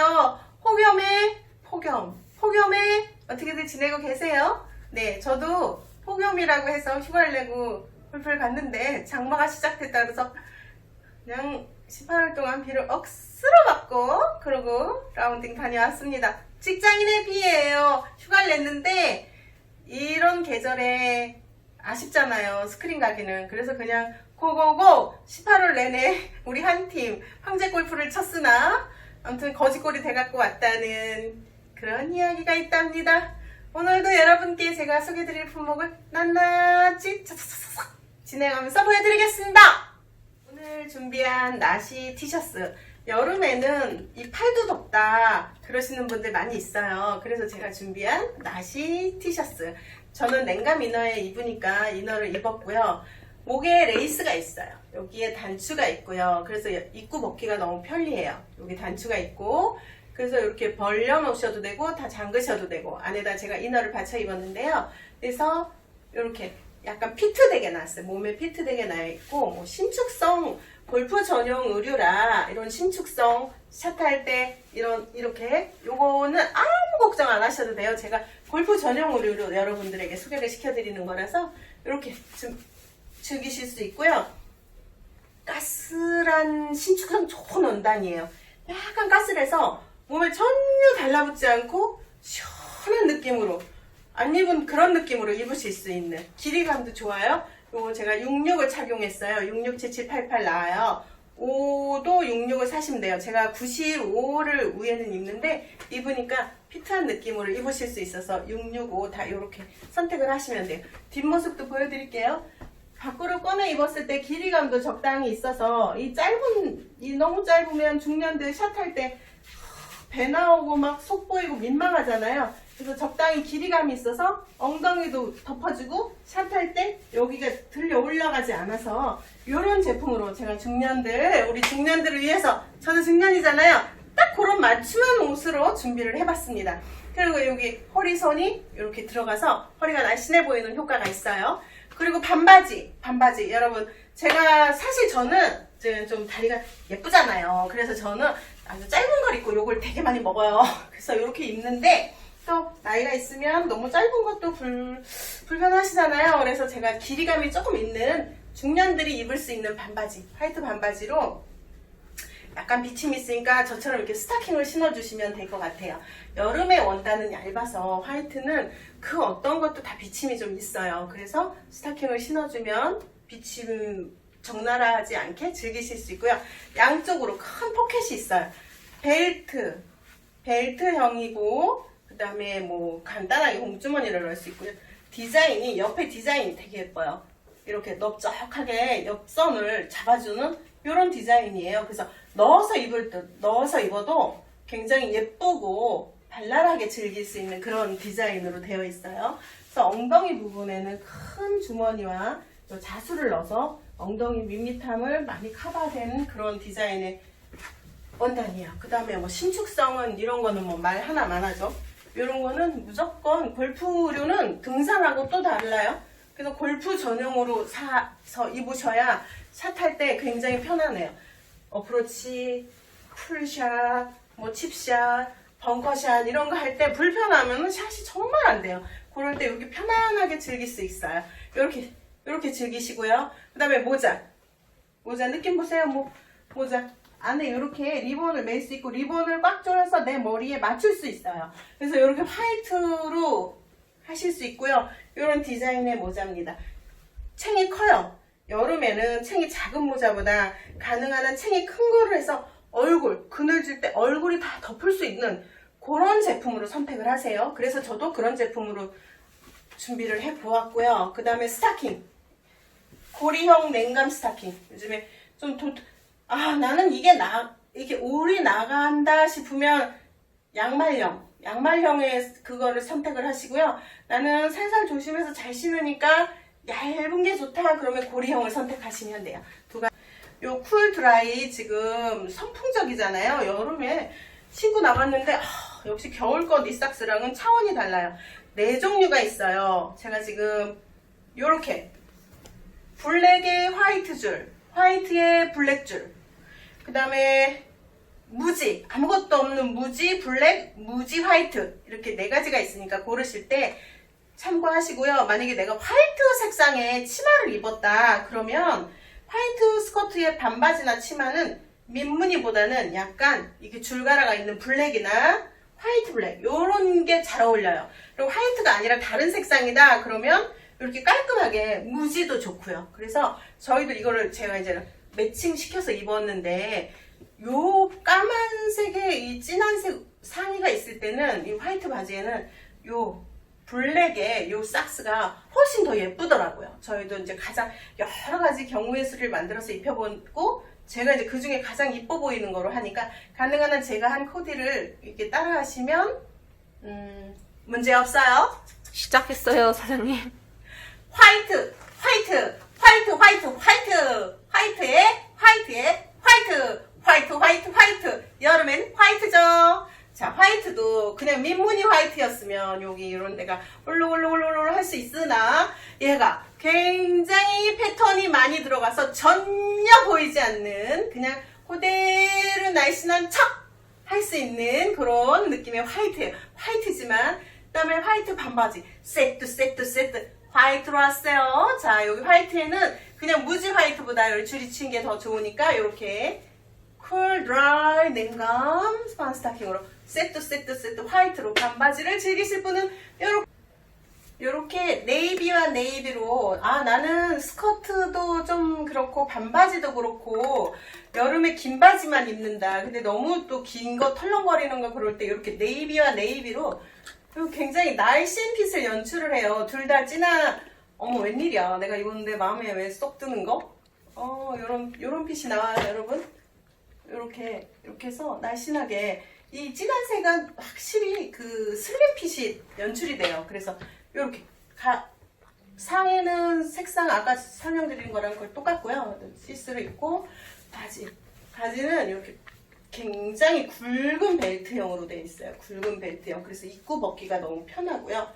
있죠? 폭염에 폭염, 폭염에 어떻게들 지내고 계세요? 네, 저도 폭염이라고 해서 휴가를 내고 풀풀 갔는데 장마가 시작됐다 그래서 그냥 18일 동안 비를 억수로 맞고 그러고 라운딩 다녀왔습니다. 직장인의 비예요. 휴가를 냈는데 이런 계절에 아쉽잖아요. 스크린 가기는. 그래서 그냥 고고고 18월 내내 우리 한 팀 황제 골프를 쳤으나 아무튼 거지골이 돼갖고 왔다는 그런 이야기가 있답니다. 오늘도 여러분께 제가 소개드릴 품목을 낱낱이 진행하면서 보여드리겠습니다. 오늘 준비한 나시 티셔츠. 여름에는 이 팔도 덥다 그러시는 분들 많이 있어요. 그래서 제가 준비한 나시 티셔츠. 저는 냉감 이너에 입으니까 이너를 입었고요. 목에 레이스가 있어요. 여기에 단추가 있고요. 그래서 입고 벗기가 너무 편리해요. 여기 단추가 있고 그래서 이렇게 벌려 놓으셔도 되고 다 잠그셔도 되고 안에다 제가 이너를 받쳐 입었는데요. 그래서 이렇게 약간 피트되게 나왔어요. 몸에 피트되게 나 있고 뭐 신축성 골프 전용 의류라 이런 신축성 샷할 때 이런 이렇게 요거는 아무 걱정 안 하셔도 돼요. 제가 골프 전용 의류로 여러분들에게 소개를 시켜드리는 거라서 이렇게 좀 즐기실 수 있고요. 가스란 신축성 좋은 원단이에요. 약간 가스래서 몸에 전혀 달라붙지 않고 시원한 느낌으로 안 입은 그런 느낌으로 입으실 수 있는 길이감도 좋아요. 요거 제가 66을 착용했어요. 667788 나와요. 5도 66을 사시면 돼요. 제가 95를 위에는 입는데 입으니까 피트한 느낌으로 입으실 수 있어서 665 다 이렇게 선택을 하시면 돼요. 뒷모습도 보여드릴게요. 밖으로 꺼내 입었을 때 길이감도 적당히 있어서 이 짧은 이 너무 짧으면 중년들 샷할 때 배 나오고 막 속 보이고 민망하잖아요. 그래서 적당히 길이감이 있어서 엉덩이도 덮어주고 샷할 때 여기가 들려 올라가지 않아서 이런 제품으로 제가 중년들 우리 중년들을 위해서 저는 중년이잖아요. 딱 그런 맞춤한 옷으로 준비를 해봤습니다. 그리고 여기 허리선이 이렇게 들어가서 허리가 날씬해 보이는 효과가 있어요. 그리고 반바지, 반바지 여러분 제가 사실 저는 좀 다리가 예쁘잖아요. 그래서 저는 아주 짧은 걸 입고 요걸 되게 많이 먹어요. 그래서 이렇게 입는데 또 나이가 있으면 너무 짧은 것도 불, 불편하시잖아요. 그래서 제가 길이감이 조금 있는 중년들이 입을 수 있는 반바지, 화이트 반바지로 약간 비침이 있으니까 저처럼 이렇게 스타킹을 신어주시면 될 것 같아요. 여름에 원단은 얇아서 화이트는 그 어떤 것도 다 비침이 좀 있어요. 그래서 스타킹을 신어주면 비침 적나라하지 않게 즐기실 수 있고요. 양쪽으로 큰 포켓이 있어요. 벨트, 벨트형이고 그 다음에 뭐 간단하게 홍주머니를 넣을 수 있고요. 디자인이 옆에 디자인이 되게 예뻐요. 이렇게 넓적하게 옆선을 잡아주는 이런 디자인이에요. 그래서 넣어서 입을 때 넣어서 입어도 굉장히 예쁘고 발랄하게 즐길 수 있는 그런 디자인으로 되어 있어요. 그래서 엉덩이 부분에는 큰 주머니와 요 자수를 넣어서 엉덩이 밋밋함을 많이 커버되는 그런 디자인의 원단이에요. 그 다음에 뭐 신축성은 이런 거는 뭐 말 하나만 하죠. 이런 거는 무조건 골프류는 등산하고 또 달라요. 그래서 골프 전용으로 사서 입으셔야 샷 할 때 굉장히 편하네요. 어프로치, 풀샷, 뭐 칩샷, 벙커샷 이런 거 할 때 불편하면 샷이 정말 안 돼요. 그럴 때 이렇게 편안하게 즐길 수 있어요. 이렇게 이렇게 즐기시고요. 그 다음에 모자, 모자 느낌 보세요. 뭐 모자 안에 이렇게 리본을 멜수 있고 리본을 꽉 조여서 내 머리에 맞출 수 있어요. 그래서 이렇게 화이트로 하실 수 있고요. 이런 디자인의 모자입니다. 챙이 커요. 여름에는 챙이 작은 모자보다 가능한 한 챙이 큰 거를 해서 얼굴, 그늘질 때 얼굴이 다 덮을 수 있는 그런 제품으로 선택을 하세요. 그래서 저도 그런 제품으로 준비를 해 보았고요. 그 다음에 스타킹. 고리형 냉감 스타킹. 요즘에 좀 도, 아, 나는 이게 나, 이게 올이 나간다 싶으면 양말형. 양말형의 그거를 선택을 하시고요. 나는 살살 조심해서 잘 신으니까 얇은 게 좋다. 그러면 고리형을 선택하시면 돼요. 두 가지. 요 쿨 드라이 지금 선풍적이잖아요. 여름에 신고 나갔는데 아, 역시 겨울것 니삭스랑은 차원이 달라요. 네 종류가 있어요. 제가 지금 요렇게 블랙에 화이트 줄, 화이트에 블랙 줄, 그 다음에 무지, 아무것도 없는 무지, 블랙, 무지, 화이트 이렇게 네 가지가 있으니까 고르실 때 참고하시고요. 만약에 내가 화이트 색상의 치마를 입었다 그러면 화이트 스커트에 반바지나 치마는 민무늬보다는 약간 이렇게 줄가라가 있는 블랙이나 화이트 블랙 요런 게 잘 어울려요. 그리고 화이트가 아니라 다른 색상이다 그러면 이렇게 깔끔하게 무지도 좋고요. 그래서 저희도 이거를 제가 이제 매칭 시켜서 입었는데 요 까만색의 이 진한 색 상의가 있을 때는 이 화이트 바지에는 요 블랙의 요 삭스가 훨씬 더 예쁘더라고요. 저희도 이제 가장 여러 가지 경우의 수를 만들어서 입혀보고 제가 이제 그 중에 가장 이뻐 보이는 거로 하니까 가능한 한 제가 한 코디를 이렇게 따라 하시면 음, 문제 없어요. 시작했어요, 사장님. 화이트, 화이트, 화이트, 화이트에, 화이트에, 화이트, 화이트, 화이트, 화이트. 여름엔 화이트죠. 자, 화이트도 그냥 민무늬 화이트였으면 여기 이런 데가 올로올로올로올 할 수 있으나 얘가 굉장히 패턴이 많이 들어가서 전혀 보이지 않는 그냥 그대로 날씬한 척 할 수 있는 그런 느낌의 화이트예요. 화이트지만 그다음에 화이트 반바지 세트 세트 세트 화이트로 왔어요. 자 여기 화이트에는 그냥 무지 화이트보다 열 줄이 친 게 더 좋으니까 이렇게 쿨 드라이 냉감 스판 스타킹으로 세트 세트 세트 화이트로 반바지를 즐기실 분은 요렇게 요렇게 네이비와 네이비로 아 나는 스커트도 좀 그렇고 반바지도 그렇고 여름에 긴 바지만 입는다. 근데 너무 또 긴 거 털렁거리는 거 그럴 때 이렇게 네이비와 네이비로 굉장히 날씬 핏을 연출을 해요. 둘 다 진한 어머 웬일이야. 내가 입었는데 마음에 왜 쏙 드는 거? 어 요런 요런 핏이 나와요 여러분 이렇게 이렇게 해서 날씬하게 이 진한 색은 확실히 그 슬림 핏이 연출이 돼요. 그래서 이렇게 가, 상에는 색상 아까 설명드린 거랑 거의 똑같고요. 시스루 있고 바지 바지는 이렇게 굉장히 굵은 벨트형으로 되어 있어요. 굵은 벨트형. 그래서 입고 벗기가 너무 편하고요.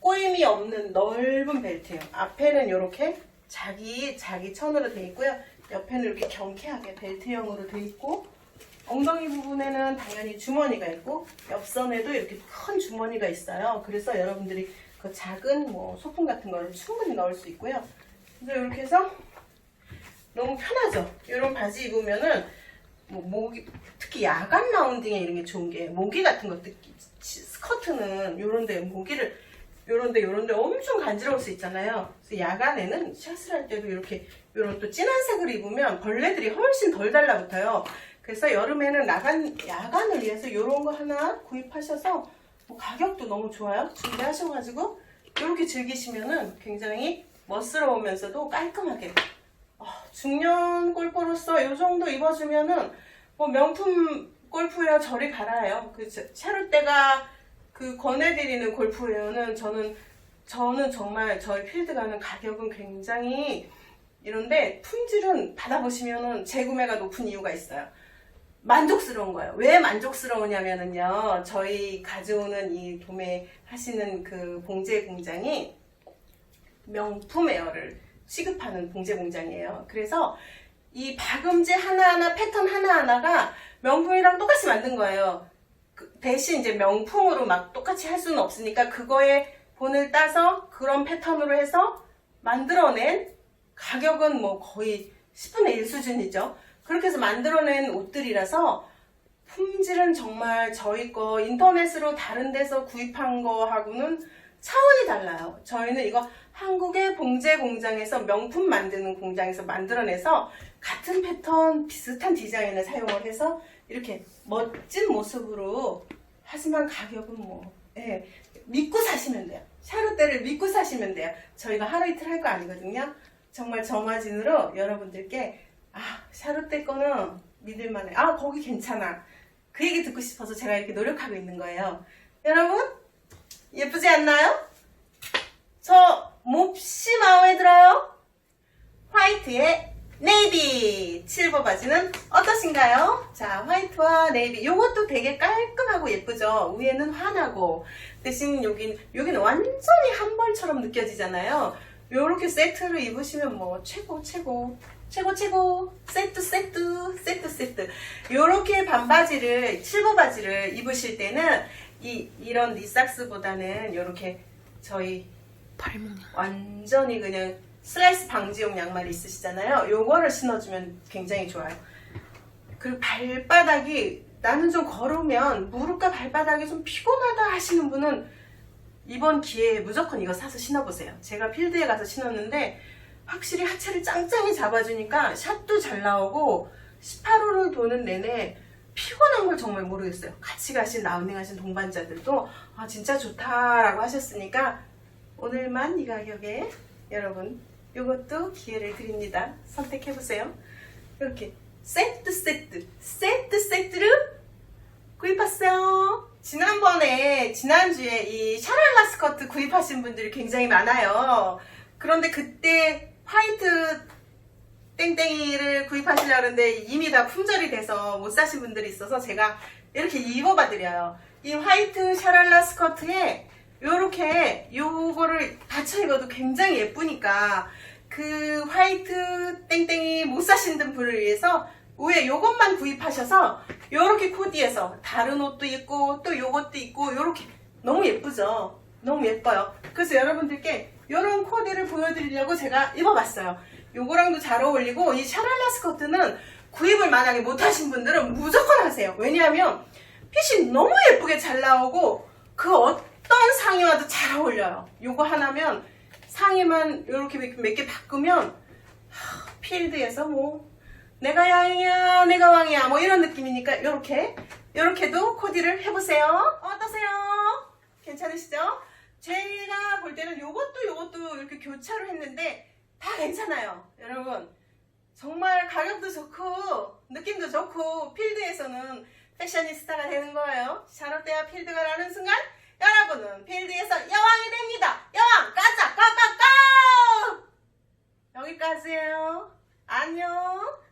꼬임이 없는 넓은 벨트형. 앞에는 이렇게 자기 자기 천으로 되어 있고요. 옆에는 이렇게 경쾌하게 벨트형으로 되어 있고 엉덩이 부분에는 당연히 주머니가 있고 옆선에도 이렇게 큰 주머니가 있어요. 그래서 여러분들이 그 작은 뭐 소품 같은 거를 충분히 넣을 수 있고요. 그래서 이렇게 해서 너무 편하죠. 이런 바지 입으면은 뭐 목이 특히 야간 라운딩에 이런 게 좋은 게 모기 같은 거 특히 스커트는 요런데 모기를 요런데 요런데 엄청 간지러울 수 있잖아요. 그래서 야간에는 샷을 할 때도 이렇게 요런 또 진한 색을 입으면 벌레들이 훨씬 덜 달라붙어요. 그래서 여름에는 야간 야간을 위해서 요런 거 하나 구입하셔서 뭐 가격도 너무 좋아요. 준비하셔가지고 이렇게 즐기시면은 굉장히 멋스러우면서도 깔끔하게 어, 중년 골퍼로서 이 정도 입어주면은 뭐 명품 골프웨어 저리 갈아요. 그 샤롯대가 그 권해드리는 골프웨어는 저는 저는 정말 저희 필드 가는 가격은 굉장히 이런데 품질은 받아보시면은 재구매가 높은 이유가 있어요. 만족스러운 거예요. 왜 만족스러우냐면은요, 저희 가져오는 이 도매하시는 그 봉제 공장이 명품 에어를 취급하는 봉제 공장이에요. 그래서 이 박음질 하나하나 패턴 하나하나가 명품이랑 똑같이 만든 거예요. 그 대신 이제 명품으로 막 똑같이 할 수는 없으니까 그거에 본을 따서 그런 패턴으로 해서 만들어낸 가격은 뭐 거의 10분의 1 수준이죠. 그렇게 해서 만들어낸 옷들이라서 품질은 정말 저희 거 인터넷으로 다른 데서 구입한 거하고는 차원이 달라요. 저희는 이거 한국의 봉제 공장에서 명품 만드는 공장에서 만들어내서 같은 패턴 비슷한 디자인을 사용을 해서 이렇게 멋진 모습으로 하지만 가격은 뭐 예, 믿고 사시면 돼요. 샤롯대를 믿고 사시면 돼요. 저희가 하루 이틀 할 거 아니거든요. 정말 저마진으로 여러분들께 아 샤롯대 거는 믿을만해. 아 거기 괜찮아. 그 얘기 듣고 싶어서 제가 이렇게 노력하고 있는 거예요. 여러분 예쁘지 않나요? 저 몹시 마음에 들어요. 화이트의 네이비 7번 바지는 어떠신가요? 자 화이트와 네이비 요것도 되게 깔끔하고 예쁘죠 위에는 환하고 대신 여긴 여기는 완전히 한 벌처럼 느껴지잖아요 요렇게 세트를 입으시면 뭐 최고 최고 최고 최고 세트 세트 세트 세트 요렇게 반바지를 7번 바지를 입으실 때는 이 이런 니삭스보다는 요렇게 저희 발목 완전히 그냥 슬라이스 방지용 양말이 있으시잖아요. 요거를 신어주면 굉장히 좋아요. 그리고 발바닥이 나는 좀 걸으면 무릎과 발바닥이 좀 피곤하다 하시는 분은 이번 기회에 무조건 이거 사서 신어보세요. 제가 필드에 가서 신었는데 확실히 하체를 짱짱이 잡아주니까 샷도 잘 나오고 18호를 도는 내내 피곤한 걸 정말 모르겠어요. 같이 가신 라운딩 하신 동반자들도 아 진짜 좋다라고 하셨으니까 오늘만 이 가격에 여러분 이것도 기회를 드립니다. 선택해보세요. 이렇게 세트 세트 세트 세트를 구입했어요. 지난번에 지난주에 이 샤랄라 스커트 구입하신 분들이 굉장히 많아요. 그런데 그때 화이트 땡땡이를 구입하시려고 하는데 이미 다 품절이 돼서 못 사신 분들이 있어서 제가 이렇게 입어봐 드려요. 이 화이트 샤랄라 스커트에 요렇게 요거를 받쳐 입어도 굉장히 예쁘니까 그 화이트 땡땡이 못 사신 분들을 위해서 위에 요것만 구입하셔서 요렇게 코디해서 다른 옷도 입고 또 요것도 입고 요렇게 너무 예쁘죠? 너무 예뻐요. 그래서 여러분들께 요런 코디를 보여드리려고 제가 입어봤어요. 요거랑도 잘 어울리고 이 샤랄라 스커트는 구입을 만약에 못하신 분들은 무조건 하세요. 왜냐하면 핏이 너무 예쁘게 잘 나오고 그 어떤 상의와도 잘 어울려요. 요거 하나면 상의만 이렇게 몇 개 바꾸면 하, 필드에서 뭐 내가 여왕이야 내가 왕이야 뭐 이런 느낌이니까 이렇게 이렇게도 코디를 해보세요. 어떠세요? 괜찮으시죠? 제가 볼 때는 요것도 요것도 이렇게 교차로 했는데 다 괜찮아요 여러분. 정말 가격도 좋고 느낌도 좋고 필드에서는 패셔니스타가 되는 거예요. 샤롯대와 필드가 라는 순간 여러분은 필드에서 여왕이 됩니다. 여왕 까자 까까까 여기까지예요. 안녕.